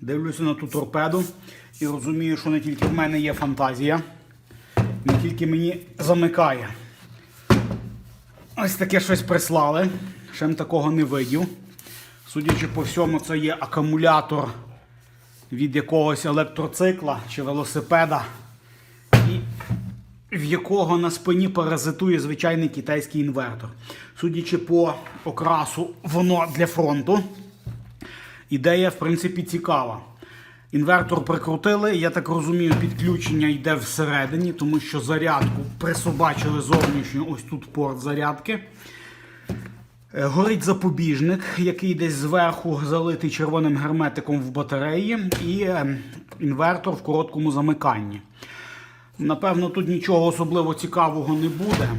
Дивлюся на ту торпеду і розумію, що не тільки в мене є фантазія, не тільки мені замикає. Ось таке щось прислали. Ще такого не видів. Судячи по всьому, це є акумулятор від якогось електроцикла чи велосипеда, і в якого на спині паразитує звичайний китайський інвертор. Судячи по окрасу, воно для фронту. Ідея, в принципі, цікава. Інвертор прикрутили, я так розумію, підключення йде всередині, тому що зарядку присобачили зовнішньо, ось тут порт зарядки. Е, Горить запобіжник, який десь зверху залитий червоним герметиком в батареї, і е, інвертор в короткому замиканні. Напевно, тут нічого особливо цікавого не буде,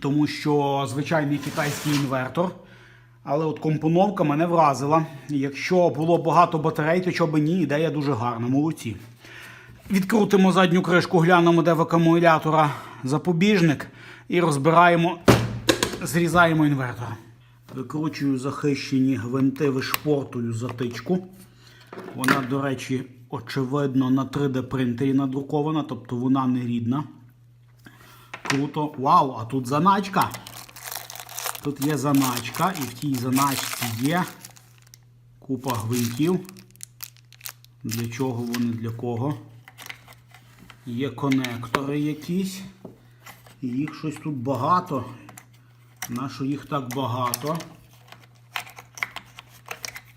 тому що звичайний китайський інвертор. Але от компоновка мене вразила. Якщо було багато батарей, то чого би ні, ідея дуже гарна, молодці. Відкрутимо задню кришку, глянемо, де в акумулятора запобіжник, і розбираємо, зрізаємо інвертор. Викручую захищені гвинти, вишпортую затичку. Вона, до речі, очевидно, на 3D принтері надрукована, тобто вона не рідна. Круто. Вау, а тут заначка. Тут є заначка, і в тій заначці є купа гвинтів. Для чого вони, для кого? Є конектори якісь. Їх щось тут багато. Нащо їх так багато?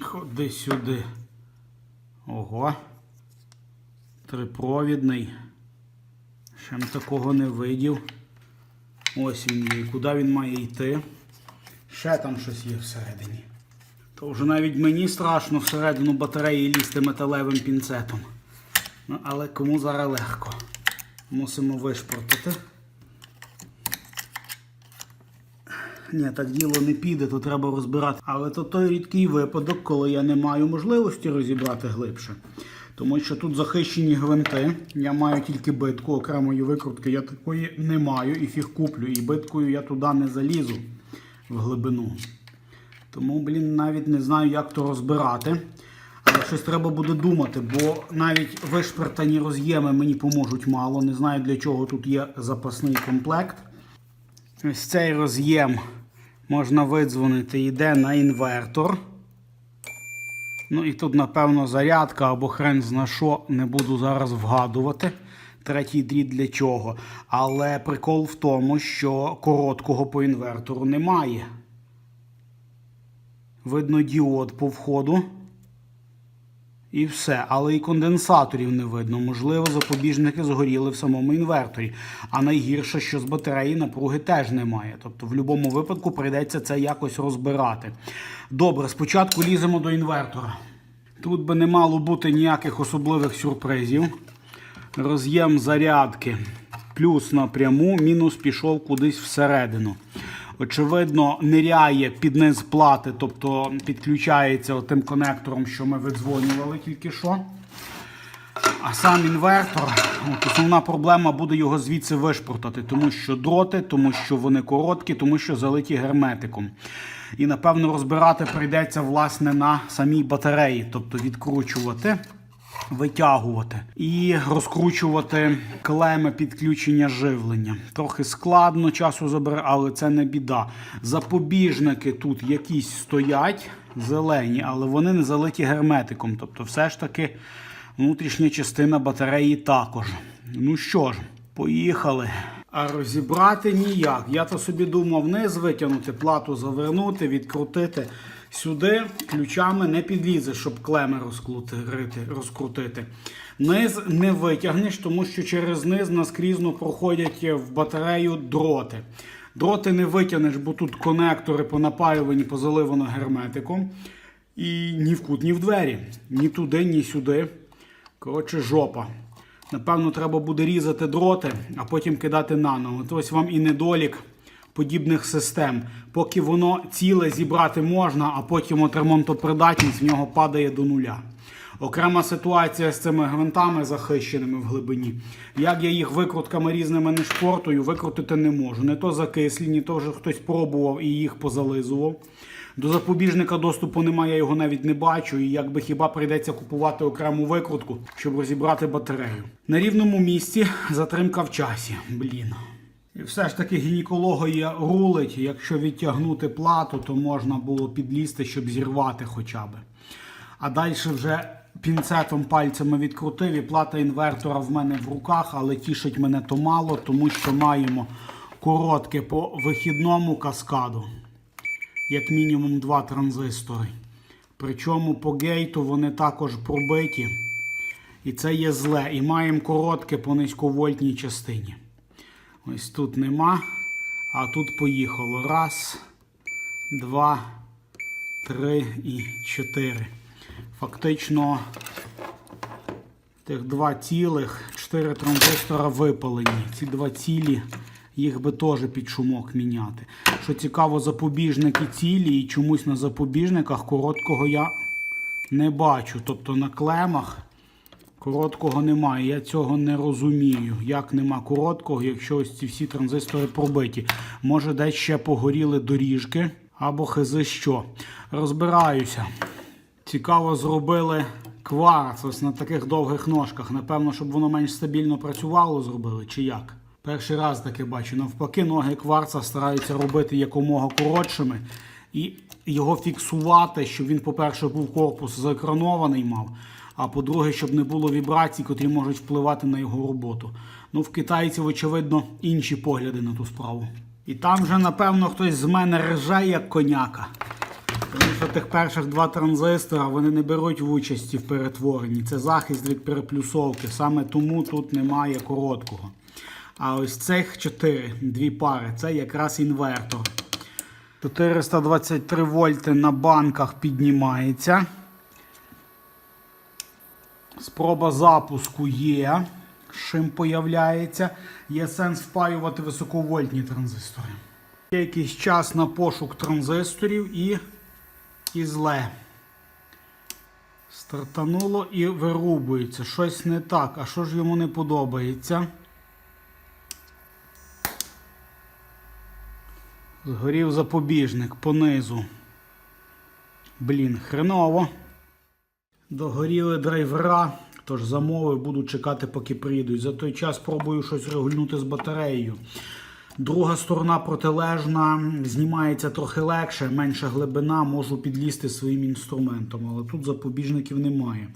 Ходи сюди. Ого. Трипровідний. Ще такого не видів. Ось він є. Куди він має йти? Ще там щось є всередині. То вже навіть мені страшно всередину батареї лізти металевим пінцетом. Ну, але кому зараз легко. Мусимо вишпортити. Ні, так діло не піде, то треба розбирати. Але то той рідкий випадок, коли я не маю можливості розібрати глибше. Тому що тут захищені гвинти. Я маю тільки битку, окремої викрутки я такої не маю і фіг куплю. І биткою я туди не залізу в глибину. Тому, блін, навіть не знаю, як то розбирати. Але щось треба буде думати, бо навіть вишпертані роз'єми мені поможуть мало. Не знаю для чого тут є запасний комплект. Ось цей роз'єм можна видзвонити, йде на інвертор. Ну і тут, напевно, зарядка або хрен зна що, не буду зараз вгадувати. Третій дріт для чого. Але прикол в тому, що короткого по інвертору немає. Видно діод по входу. І все. Але і конденсаторів не видно. Можливо, запобіжники згоріли в самому інверторі. А найгірше, що з батареї напруги теж немає. Тобто, в будь-якому випадку прийдеться це якось розбирати. Добре, спочатку ліземо до інвертора. Тут би не мало бути ніяких особливих сюрпризів. Роз'єм зарядки. Плюс напряму, мінус пішов кудись всередину. Очевидно, ниряє під низ плати, тобто підключається тим конектором, що ми видзвонювали тільки що. А сам інвертор, от основна проблема буде його звідси вишпортати, тому що дроти, тому що вони короткі, тому що залиті герметиком. І напевно розбирати прийдеться власне на самій батареї, тобто відкручувати, витягувати і розкручувати клеми підключення живлення. Трохи складно часу забере, але це не біда. Запобіжники тут якісь стоять, зелені, але вони не залиті герметиком. Тобто, все ж таки внутрішня частина батареї також. Ну що ж, поїхали. А розібрати ніяк. Я то собі думав вниз витягнути, плату завернути, відкрутити. Сюди ключами не підлізеш, щоб клеми розкрутити. Низ не витягнеш, тому що через низ наскрізно проходять в батарею дроти. Дроти не витягнеш, бо тут конектори понапаювані, позаливано герметиком. І ні в кут, ні в двері. Ні туди, ні сюди. Коротше, жопа. Напевно, треба буде різати дроти, а потім кидати наново. Ось вам і недолік подібних систем. Поки воно ціле зібрати можна, а потім от ремонтопридатність в нього падає до нуля. Окрема ситуація з цими гвинтами захищеними в глибині. Як я їх викрутками різними не шпортую, викрутити не можу. Не то закислі, не то вже хтось пробував і їх позализував. До запобіжника доступу немає, я його навіть не бачу. І якби хіба прийдеться купувати окрему викрутку, щоб розібрати батарею. На рівному місці затримка в часі. Блін. І все ж таки гінекологія рулить. Якщо відтягнути плату, то можна було підлізти, щоб зірвати хоча б. А далі вже пінцетом пальцями відкрутив і плата інвертора в мене в руках, але тішить мене то мало, тому що маємо коротке по вихідному каскаду. Як мінімум два транзистори. Причому по гейту вони також пробиті. І це є зле. І маємо коротке по низьковольтній частині. Ось тут нема. А тут поїхало. Раз, два, три і чотири. Фактично тих два цілих, чотири транзистора випалені. Ці два цілі, їх би теж під шумок міняти. Що цікаво, запобіжники цілі, і чомусь на запобіжниках короткого я не бачу. Тобто на клемах короткого немає. Я цього не розумію. Як нема короткого, якщо ось ці всі транзистори пробиті. Може, десь ще погоріли доріжки або хизи що. Розбираюся. Цікаво зробили кварц ось на таких довгих ножках. Напевно, щоб воно менш стабільно працювало, зробили чи як? Перший раз таке бачу. Навпаки, ноги кварца стараються робити якомога коротшими і його фіксувати, щоб він, по-перше, був корпус заекранований мав. А по-друге, щоб не було вібрацій, котрі можуть впливати на його роботу. Ну, в китайців, очевидно, інші погляди на ту справу. І там вже, напевно, хтось з мене реже, як коняка. Тому що тих перших два транзистора вони не беруть в участі в перетворенні. Це захист від переплюсовки. Саме тому тут немає короткого. А ось цих чотири, дві пари, це якраз інвертор. 423 вольти на банках піднімається. Спроба запуску є. Шим появляється. Є сенс впаювати високовольтні транзистори. Є якийсь час на пошук транзисторів і, і зле. Стартануло і вирубується. Щось не так. А що ж йому не подобається? Згорів запобіжник понизу. Блін, хреново. Догоріли драйвера, тож замовив, буду чекати, поки приїдуть. За той час пробую щось регульнути з батареєю. Друга сторона протилежна, знімається трохи легше, менша глибина, можу підлізти своїм інструментом, але тут запобіжників немає.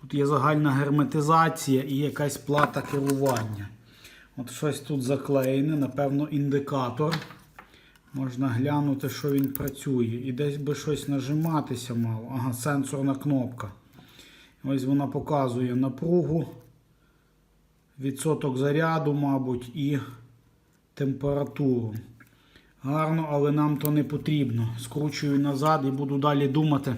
Тут є загальна герметизація і якась плата керування. От щось тут заклеєне, напевно, індикатор. Можна глянути, що він працює. І десь би щось нажиматися мало. Ага, сенсорна кнопка. Ось вона показує напругу, відсоток заряду, мабуть, і температуру. Гарно, але нам то не потрібно. Скручую назад і буду далі думати,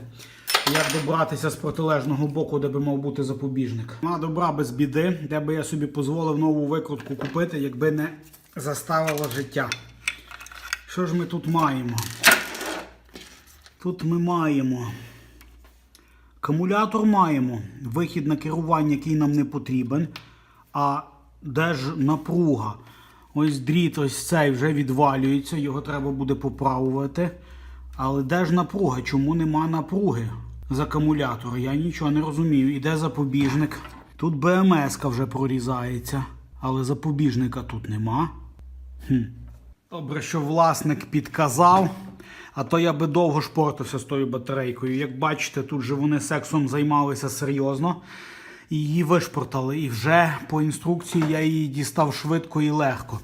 як добратися з протилежного боку, де би мав бути запобіжник. На добра без біди, де би я собі дозволив нову викрутку купити, якби не заставило життя. Що ж ми тут маємо? Тут ми маємо акумулятор маємо, вихід на керування, який нам не потрібен. А де ж напруга? Ось дріт, ось цей вже відвалюється, його треба буде поправувати. Але де ж напруга? Чому нема напруги з акумулятора? Я нічого не розумію. Іде запобіжник. Тут БМС вже прорізається, але запобіжника тут нема. Хм. Добре, що власник підказав. А то я би довго шпортився з тою батарейкою. Як бачите, тут же вони сексом займалися серйозно. І її вишпортали. І вже по інструкції я її дістав швидко і легко.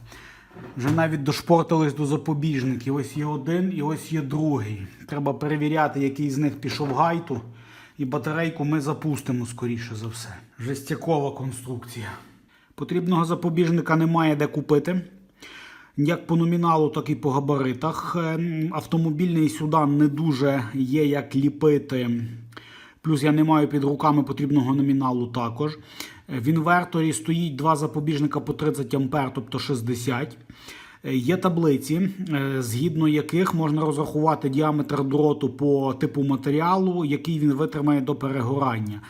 Вже навіть дошпортились до запобіжників. Ось є один і ось є другий. Треба перевіряти, який з них пішов гайту. І батарейку ми запустимо, скоріше за все. Жестякова конструкція. Потрібного запобіжника немає де купити. Як по номіналу, так і по габаритах. Ем, Автомобільний сюди не дуже є як ліпити. Плюс я не маю під руками потрібного номіналу також. Е, В інверторі стоїть два запобіжника по 30 А, тобто 60. Е, Є таблиці, е, згідно яких можна розрахувати діаметр дроту по типу матеріалу, який він витримає до перегорання.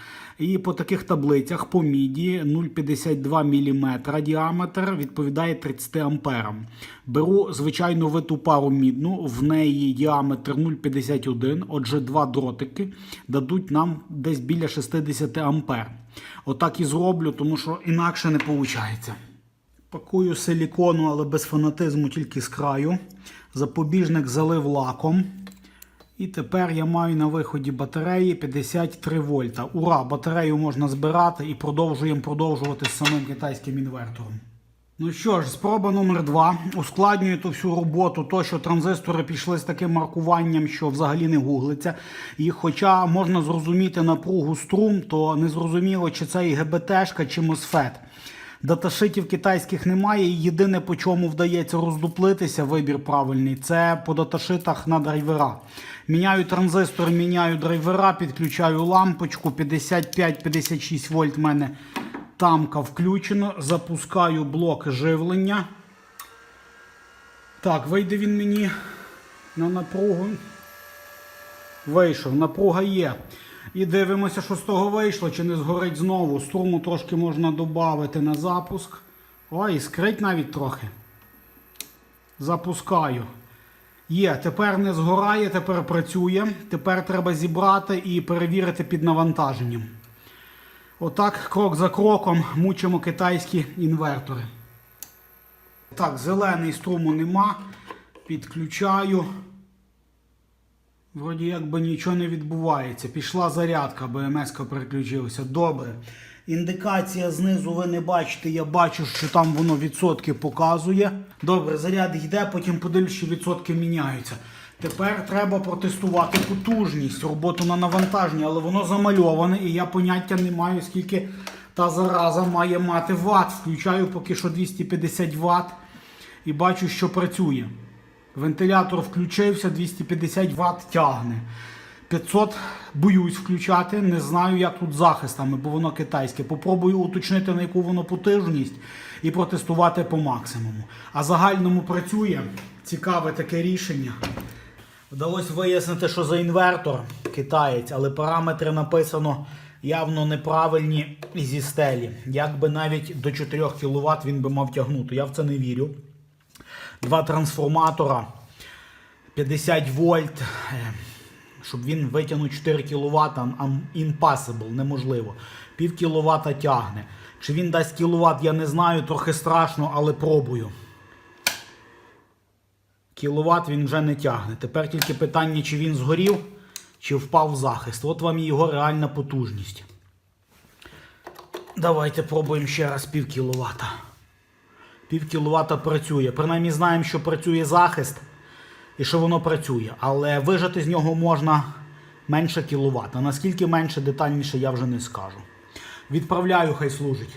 І по таких таблицях по міді 0,52 мм діаметр відповідає 30 амперам. Беру звичайну виту пару мідну, в неї діаметр 0,51, отже, два дротики дадуть нам десь біля 60 ампер. Отак і зроблю, тому що інакше не виходить. Пакую силікону, але без фанатизму тільки з краю. Запобіжник залив лаком. І тепер я маю на виході батареї 53 вольта. Ура! Батарею можна збирати і продовжуємо продовжувати з самим китайським інвертором. Ну що ж, спроба номер два. Ускладнює ту всю роботу, то що транзистори пішли з таким маркуванням, що взагалі не гуглиться. І хоча можна зрозуміти напругу струм, то не зрозуміло, чи це ІГБТшка, чи MOSFET. Даташитів китайських немає. і Єдине, по чому вдається роздуплитися, вибір правильний, це по даташитах на драйвера. Міняю транзистор, міняю драйвера, підключаю лампочку 55-56 вольт в мене тамка включено. Запускаю блок живлення. Так, вийде він мені на напругу. Вийшов, напруга є. І дивимося, що з того вийшло, чи не згорить знову. Струму трошки можна додати на запуск. Ой, скрить навіть трохи. Запускаю. Є, тепер не згорає, тепер працює. Тепер треба зібрати і перевірити під навантаженням. Отак, крок за кроком, мучимо китайські інвертори. Так, зелений струму нема. Підключаю. Вроді якби нічого не відбувається. Пішла зарядка, БМС переключилася. Добре. Індикація знизу ви не бачите, я бачу, що там воно відсотки показує. Добре, заряд йде, потім подивлюсь, що відсотки міняються. Тепер треба протестувати потужність, роботу на навантаженні, але воно замальоване і я поняття не маю, скільки та зараза має мати ватт. Включаю поки що 250 Вт і бачу, що працює. Вентилятор включився, 250 Вт тягне. 500 боюсь включати, не знаю, як тут захистами, бо воно китайське. Попробую уточнити, на яку воно потужність і протестувати по максимуму. А загальному працює. Цікаве таке рішення. Вдалося вияснити, що за інвертор китаєць, але параметри написано явно неправильні зі стелі. Якби навіть до 4 кВт він би мав тягнути. Я в це не вірю. Два трансформатора 50 вольт. Щоб він витягнув 4 кВт, impossible, неможливо. Пів кіловата тягне. Чи він дасть кіловат, я не знаю, трохи страшно, але пробую. Кіловат він вже не тягне. Тепер тільки питання, чи він згорів, чи впав в захист. От вам і його реальна потужність. Давайте пробуємо ще раз пів кіловата. Пів кіловата працює. Принаймні знаємо, що працює захист і що воно працює. Але вижати з нього можна менше кіловат. А наскільки менше детальніше я вже не скажу. Відправляю, хай служить.